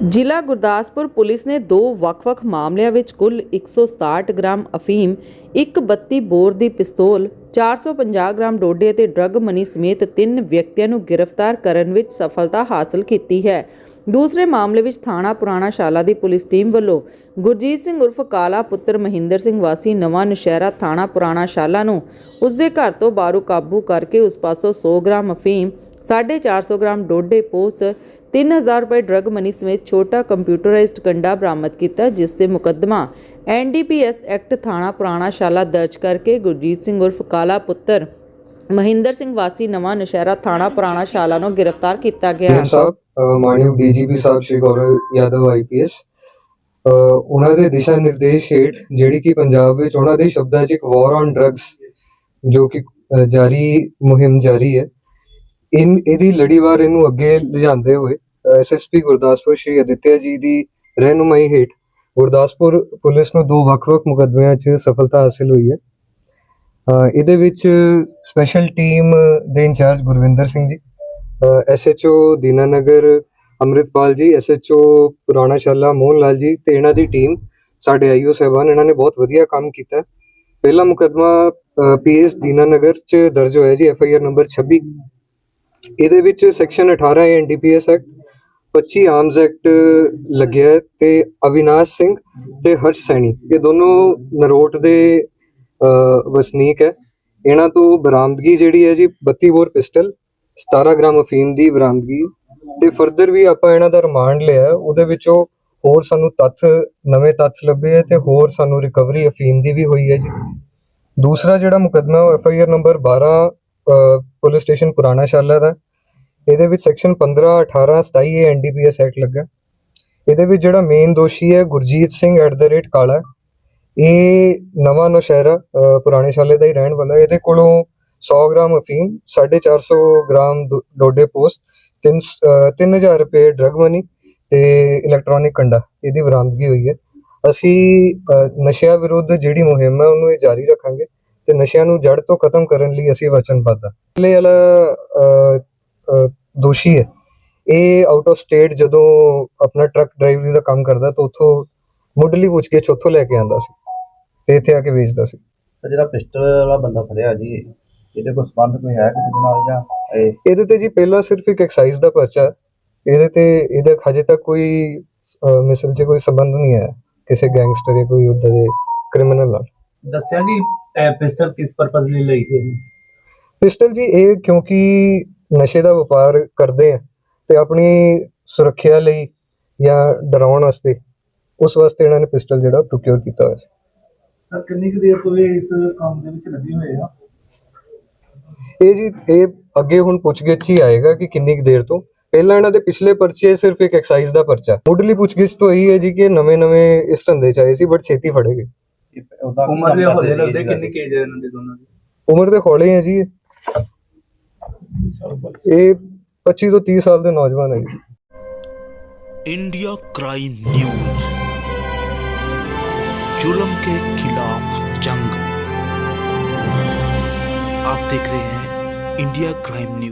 ਜ਼ਿਲ੍ਹਾ ਗੁਰਦਾਸਪੁਰ ਪੁਲਿਸ ਨੇ ਦੋ ਵੱਖ-ਵੱਖ ਮਾਮਲਿਆਂ ਵਿੱਚ ਕੁੱਲ 167 ਗ੍ਰਾਮ ਅਫੀਮ, ਇੱਕ 32 ਬੋਰ ਦੀ ਪਿਸਤੌਲ 450 ਗ੍ਰਾਮ ਡੋਡੇ ਅਤੇ ਡਰੱਗ ਮਨੀ ਸਮੇਤ ਤਿੰਨ ਵਿਅਕਤੀਆਂ ਨੂੰ ਗ੍ਰਿਫਤਾਰ ਕਰਨ ਵਿੱਚ ਸਫਲਤਾ ਹਾਸਲ ਕੀਤੀ ਹੈ। ਦੂਸਰੇ ਮਾਮਲੇ ਵਿੱਚ ਥਾਣਾ ਪੁਰਾਣਾ ਸ਼ਾਲਾ ਦੀ ਪੁਲਿਸ ਟੀਮ ਵੱਲੋਂ ਗੁਰਜੀਤ ਸਿੰਘ ਉਰਫ ਕਾਲਾ ਪੁੱਤਰ ਮਹਿੰਦਰ ਸਿੰਘ ਵਾਸੀ ਨਵਾਂ ਨਸ਼ਹਿਰਾ ਥਾਣਾ ਪੁਰਾਣਾ ਸ਼ਾਲਾ ਨੂੰ ਉਸਦੇ ਘਰ ਤੋਂ ਬਾਹਰੋਂ ਕਾਬੂ ਕਰਕੇ ਉਸ ਪਾਸੋਂ 100 ਗ੍ਰਾਮ ਅਫੀਮ 450 ਗ੍ਰਾਮ ਡੋਡੇ ਪੋਸਟ 3000 ਰੁਪਏ ਡਰੱਗ ਮਨੀ ਸਮੇਤ ਛੋਟਾ ਕੰਪਿਊਟਰਾਈਜ਼ਡ ਕੰਡਾ ਬਰਾਮਦ ਕੀਤਾ ਜਿਸ ਤੇ ਮੁਕੱਦਮਾ ਐਨਡੀਪੀਐਸ ਐਕਟ ਥਾਣਾ ਪੁਰਾਣਾ ਸ਼ਾਲਾ ਦਰਜ ਕਰਕੇ ਗੁਰਜੀਤ ਸਿੰਘ ਉਰਫ ਕਾਲਾ ਪੁੱਤਰ ਮਹਿੰਦਰ ਸਿੰਘ ਵਾਸੀ ਨਵਾਂ ਨਸ਼ਹਿਰਾ ਥਾਣਾ ਪੁਰਾਣਾ ਸ਼ਾਲਾ ਨੂੰ ਗ੍ਰਿਫਤਾਰ ਕੀਤਾ ਗਿਆ। ਸਾਹਿਬ ਮਾਨਯੋਗ ਡੀਜੀਪੀ ਸਾਹਿਬ ਸ਼੍ਰੀ ਗੌਰਵ ਯਾਦਵ ਆਈਪੀਐਸ ਉਹਨਾਂ ਦੇ ਦਿਸ਼ਾ ਨਿਰਦੇਸ਼ ਹੇਠ ਜਿਹੜੀ ਕਿ ਪੰਜਾਬ ਵਿੱਚ ਉਹਨਾਂ ਦੇ ਸ਼ਬਦਾਂ 'ਚ ਇੱਕ ਵਾਰ ਔਨ ਡਰੱਗਸ ਜੋ ਕਿ ਜਾਰੀ ਮੁਹਿੰਮ ਜਾਰੀ ਹੈ ਇਨ ਇਹਦੀ ਲੜੀਵਾਰ ਇਹਨੂੰ ਅੱਗੇ ਲਿਜਾਂਦੇ ਹੋਏ ਐਸਐਸਪੀ ਗੁਰਦਾਸਪੁਰ ਸ਼੍ਰੀ ਅਦਿੱਤਿਆ ਜੀ ਦੀ ਰਹਿਨੁਮਾਈ ਹੇਠ ਗੁਰਦਾਸਪੁਰ ਪੁਲਿਸ ਨੂੰ ਦੋ ਵੱਖ-ਵੱਖ ਮੁਕੱਦਮਿਆਂ 'ਚ ਸਫਲਤਾ ਹਾਸਲ ਹੋਈ ਹੈ ਇਹਦੇ ਵਿੱਚ ਸਪੈਸ਼ਲ ਟੀਮ ਦੇ ਇੰਚਾਰਜ ਗੁਰਵਿੰਦਰ ਸਿੰਘ ਜੀ ਐਸਐਚਓ ਦੀਨਾਨਗਰ, ਅੰਮ੍ਰਿਤਪਾਲ ਜੀ ਐਸਐਚਓ ਪੁਰਾਣਾ ਸ਼ਾਲਾ ਮੋਹਨ ਲਾਲ ਜੀ ਤੇ ਇਹਨਾਂ ਦੀ ਟੀਮ ਸਾਡੇ ਆਈਓ ਸਾਹਿਬਾਨ, ਇਹਨਾਂ ਨੇ ਬਹੁਤ ਵਧੀਆ ਕੰਮ ਕੀਤਾ ਹੈ। ਪਹਿਲਾ ਮੁਕਦਮਾ ਪੀਐਸ ਦੀਨਾਨਗਰ ਚ ਦਰਜ ਹੋਇਆ ਜੀ ਐਫਆਈਆਰ ਨੰਬਰ 26 ਇਹਦੇ ਵਿੱਚ ਸੈਕਸ਼ਨ 18 ਹੈ ਐਨਡੀਪੀਐਸ ਐਕਟ 25 ਆਰਮਸ ਐਕਟ ਲੱਗਿਆ ਹੈ ਤੇ ਅਵਿਨਾਸ਼ ਸਿੰਘ ਤੇ ਹਰਸ਼ ਸੈਣੀ। ਇਹ ਦੋਨੋਂ ਨਰੋਟ ਦੇ ਵਸਨੀਕ ਹੈ। ਇਹਨਾਂ ਤੋਂ ਬਰਾਮਦਗੀ ਜਿਹੜੀ ਹੈ ਜੀ 32 ਬੋਰ ਪਿਸਟਲ 17 ਗ੍ਰਾਮ ਅਫੀਮ ਦੀ ਬਰਾਮਦਗੀ। ਤੇ ਫਰਦਰ ਵੀ ਆਪਾਂ ਇਹਨਾਂ ਦਾ ਰਿਮਾਂਡ ਲਿਆ ਉਹਦੇ ਵਿੱਚੋਂ ਹੋਰ ਸਾਨੂੰ ਤੱਥ, ਨਵੇਂ ਤੱਥ ਲੱਭੇ ਹੈ ਤੇ ਹੋਰ ਸਾਨੂੰ ਰਿਕਵਰੀ ਅਫੀਮ ਦੀ ਵੀ ਹੋਈ ਹੈ ਜੀ। ਦੂਸਰਾ ਜਿਹੜਾ ਮੁਕਦਮਾ ਉਹ F I R number 12 police station Purana Shala ਦਾ। ਇਹਦੇ ਵਿੱਚ ਸੈਕਸ਼ਨ 15 18 27 ਇਹ ਐਨਡੀਪੀਐਸ ਐਕਟ ਲੱਗਾ। ਇਹਦੇ ਵਿੱਚ ਜਿਹੜਾ ਮੇਨ ਦੋਸ਼ੀ ਹੈ ਗੁਰਜੀਤ ਸਿੰਘ ਐਟ ਦਾ ਰੇਟ ਕਾਲਾ। ਇਹ ਨਵਾਂ ਨੌਸ਼ਹਿਰਾ ਪੁਰਾਣੇ ਸ਼ਾਲੇ ਦਾ ਹੀ ਰਹਿਣ ਵਾਲਾ। ਇਹਦੇ ਕੋਲੋਂ 100 ਗ੍ਰਾਮ ਅਫੀਮ 450 ਗ੍ਰਾਮ ਡੋ- ਡੋਡੇ ਪੋਸਟ 3 3000 ਰੁਪਏ ਡਰਗ ਮਨੀ ਤੇ ਇਲੈਕਟ੍ਰੋਨਿਕ ਕੰਡਾ। ਇਹਦੀ ਬਰਾਮਦਗੀ ਹੋਈ ਹੈ। ਅਸੀਂ ਨਸ਼ਿਆਂ ਵਿਰੁੱਧ ਜਿਹੜੀ ਮੁਹਿੰਮ ਹੈ ਉਹਨੂੰ ਇਹ ਜਾਰੀ ਰੱਖਾਂਗੇ। ਤੇ ਨਸ਼ਿਆਂ ਨੂੰ ਜੜ ਤੋਂ ਖਤਮ ਕਰਨ ਲਈ ਅਸੀਂ ਵਚਨਬੱਧ ਹਾਂ ਪਹਿਲੇ ਵਾਲਾ ਦੋਸ਼ੀ ਹੈ। ਇਹ ਆਊਟ ਆਫ ਸਟੇਟ ਜਦੋਂ ਆਪਣਾ ਟਰੱਕ ਡਰਾਈਵਰੀ ਦਾ ਕੰਮ ਕਰਦਾ ਤਾਂ ਉੱਥੋਂ ਮੁੱਢਲੀ ਪੁੱਛਗਿੱਛ ਉੱਥੋਂ ਲੈ ਕੇ ਆਂਦਾ ਸੀ ਤੇ ਇੱਥੇ ਆ ਕੇ ਵੇਚਦਾ ਸੀ। ਜਿਹੜਾ ਪਿਸਟਲ ਵਾਲਾ ਬੰਦਾ ਫੜਿਆ ਜੀ ਇਹਦੇ ਕੋਲ ਸੰਬੰਧ ਕੋਈ ਹੈ ਕਿਸੇ ਦੇ ਨਾਲ ਜਾਂ ਇਹ? ਇਹਦੇ ਤੇ ਜੀ ਪਹਿਲਾਂ ਸਿਰਫ ਇੱਕ ਐਕਸਾਈਜ਼ ਦਾ ਪਰਚਾ। ਇਹਦੇ ਤੇ ਇਹਦੇ ਹਜੇ ਤੱਕ ਕੋਈ ਮਿਸਲ 'ਚ ਕੋਈ ਸੰਬੰਧ ਨਹੀਂ ਹੈ ਕਿਸੇ ਗੈਂਗਸਟਰ ਜਾਂ ਕੋਈ ਉਦਾਂ ਦੇ ਕ੍ਰਿਮੀਨਲ ਨਾਲ। ਦੱਸਿਆ ਕਿ ਪਿਸਟਲ ਕਿਸ ਪਰਪਸ ਲਈ ਲਈ ਸੀ ਪਿਸਟਲ ਜੀ ਇਹ ਕਿਉਂਕਿ ਨਸ਼ੇ ਦਾ ਵਪਾਰ ਕਰਦੇ ਆ ਤੇ ਆਪਣੀ ਸੁਰੱਖਿਆ ਲਈ ਜਾਂ ਡਰਾਉਣ ਵਾਸਤੇ ਉਸ ਵਾਸਤੇ ਇਹਨਾਂ ਨੇ ਪਿਸਟਲ ਜਿਹੜਾ ਪ੍ਰੋਕਿਉਰ ਕੀਤਾ ਹੋਇਆ ਸੀ। ਸਰ ਕਿੰਨੀ ਕੁ ਦੇਰ ਤੋਂ ਇਹ ਇਸ ਕੰਮ ਦੇ ਵਿੱਚ ਲੱਗੇ ਹੋਏ ਆ? ਇਹ ਜੀ ਇਹ ਅੱਗੇ ਹੁਣ ਪੁੱਛਗਿੱਛ ਹੀ ਆਏਗਾ ਕਿ ਕਿੰਨੀ ਕੁ ਦੇਰ ਤੋਂ। ਪਹਿਲਾਂ ਇਹਨਾਂ ਦੇ ਪਿਛਲੇ ਪਰਚੇ ਸਿਰਫ ਇੱਕ ਐਕਸਾਈਜ਼ ਦਾ ਪਰਚਾ। ਮੁੱਢਲੀ ਪੁੱਛਗਿੱਛ ਤੋਂ ਇਹੀ ਹੈ ਜੀ ਕਿ ਨਵੇਂ-ਨਵੇਂ ਇਸ ਧੰਦੇ ਚ ਆਏ ਸੀ ਬਟ ਛੇਤੀ ਫੜੇ ਗਏ। ਉਹਦਾ ਕੀ ਉਮਰ ਦੇ ਕੰਮ ਹੋਲੇ ਕਰਦੇ ਲੱਗਦੇ ਜੀ ਕਿੰਨੀ ਕੇਜ ਹੈ ਇਹਨਾਂ ਦੇ ਦੋਨਾਂ ਦੀ ਉਮਰ ਦੇ ਹੌਲੇ ਹੈ ਜੀ ਇਹ। ਇਹ 25 ਤੋਂ 30 ਸਾਲ ਦੇ ਨੌਜਵਾਨ ਹੈ ਜੀ इंडिया क्राइम न्यूज जुल्म के खिलाफ जंग आप देख रहे हैं इंडिया क्राइम न्यूज